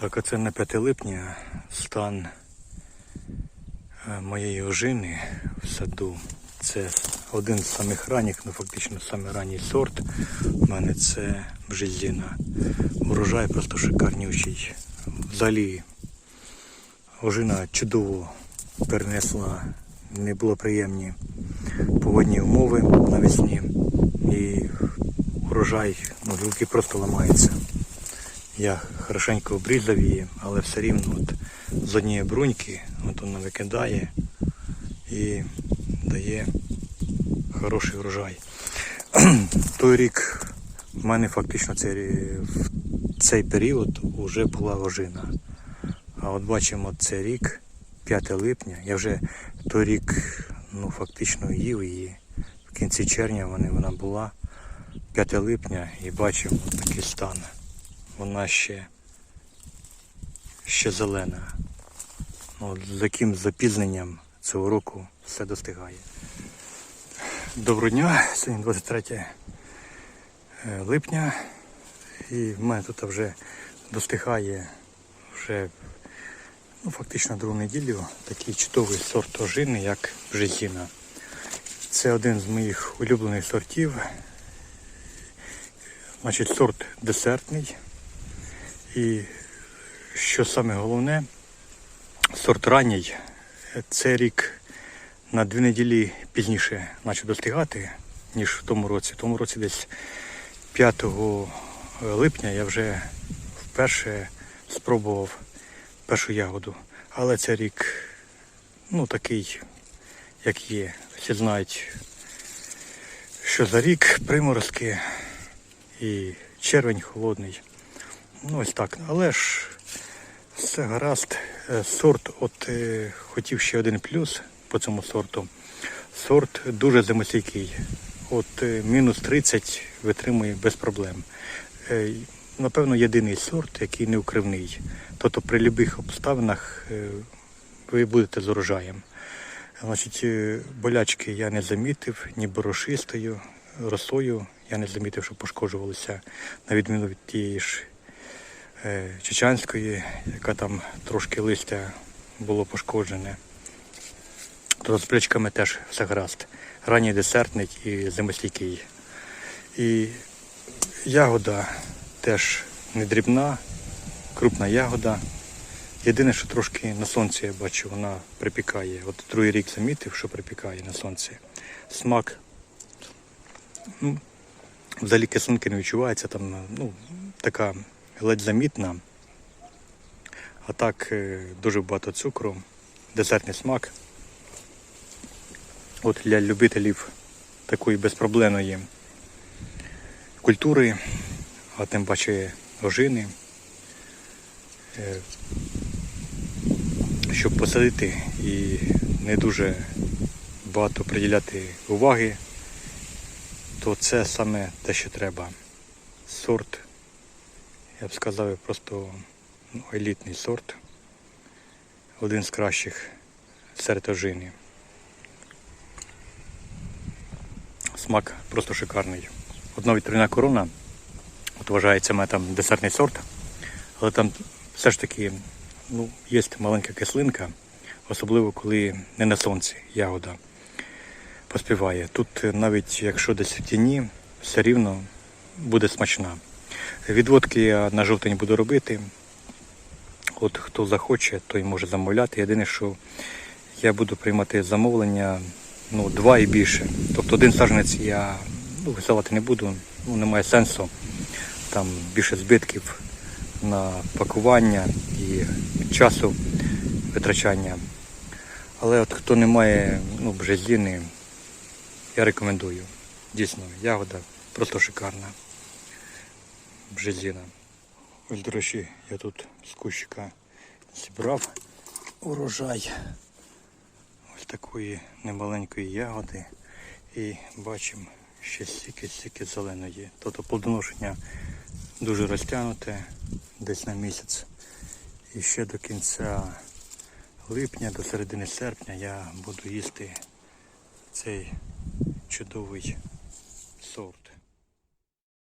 Так, оце на 5 липня стан е, моєї ожини в саду. Це один з самих ранніх, ну фактично самий ранній сорт. У мене це бжезіна. Урожай просто шикарнючий. Взагалі ожина чудово перенесла, не було приємні погодні умови навесні. І урожай, ну, просто ламаються. Я хорошенько обрізав її, але все рівно от, з однієї бруньки от вона викидає і дає хороший урожай. Той рік в мене фактично цей, в цей період вже була ожина. А от бачимо цей рік, 5 липня, я вже той рік ну, фактично їв її. В кінці червня вона була 5 липня і бачимо такий стан вона ще, ще зелена. Ну, От з яким запізненням цього року все достигає. Доброго дня, сьогодні 23 е, липня. І в мене тут вже достигає вже ну, фактично другу неділю такий чудовий сорт ожини, як бжезіна. Це один з моїх улюблених сортів. Значить, сорт десертний. І що саме головне, сорт ранній. Це рік на дві неділі пізніше почав достигати, ніж в тому році. В тому році десь 5 липня я вже вперше спробував першу ягоду. Але це рік, ну такий, як є. Всі знають, що за рік приморозки і червень холодний. Ну ось так. Але ж все гаразд. Е, Сорт, от е, хотів ще один плюс по цьому сорту. Сорт дуже зимостійкий. От е, мінус 30 витримує без проблем. Напевно, єдиний сорт, який не укривний. Тобто при будь-яких обставинах ви будете з урожаєм. Значить, болячки я не замітив, ні борошистою, росою я не замітив, що пошкоджувалися, на відміну від тієї ж чечанської, яка там трошки листя було пошкоджене. То з плячками теж все гаразд. Ранній десертний і зимостійкий. І ягода теж не дрібна, крупна ягода. Єдине, що трошки на сонці я бачу, вона припікає. От другий рік замітив, що припікає на сонці. Смак. Ну, взагалі кислинки не відчувається, там ну, така ледь замітна. А так е, дуже багато цукру, десертний смак. От для любителів такої безпроблемної культури, а тим паче ожини. е, Щоб посадити і не дуже багато приділяти уваги, то це саме те, що треба. Сорт, я б сказав, просто ну, елітний сорт. Один з кращих серед ожини. Смак просто шикарний. Одна вітряна корона, от вважається мене там десертний сорт, але там все ж таки ну, є маленька кислинка, особливо коли не на сонці ягода поспіває. Тут навіть якщо десь в тіні, все рівно буде смачна. Відводки я на жовтень буду робити. От хто захоче, той може замовляти. Єдине, що я буду приймати замовлення ну, два і більше. Тобто один саженець я ну, висилати не буду, ну, немає сенсу. Там більше збитків на пакування і часу витрачання. Але от хто не має ну, бжезіни, я рекомендую. Дійсно, ягода просто шикарна. Бжезіна. Ось, до речі, я тут з кущика зібрав урожай ось такої немаленької ягоди. І бачимо, ще стільки-стільки зеленої. Тобто плодоношення дуже розтягнуте десь на місяць. І ще до кінця липня, до середини серпня я буду їсти цей чудовий сорт.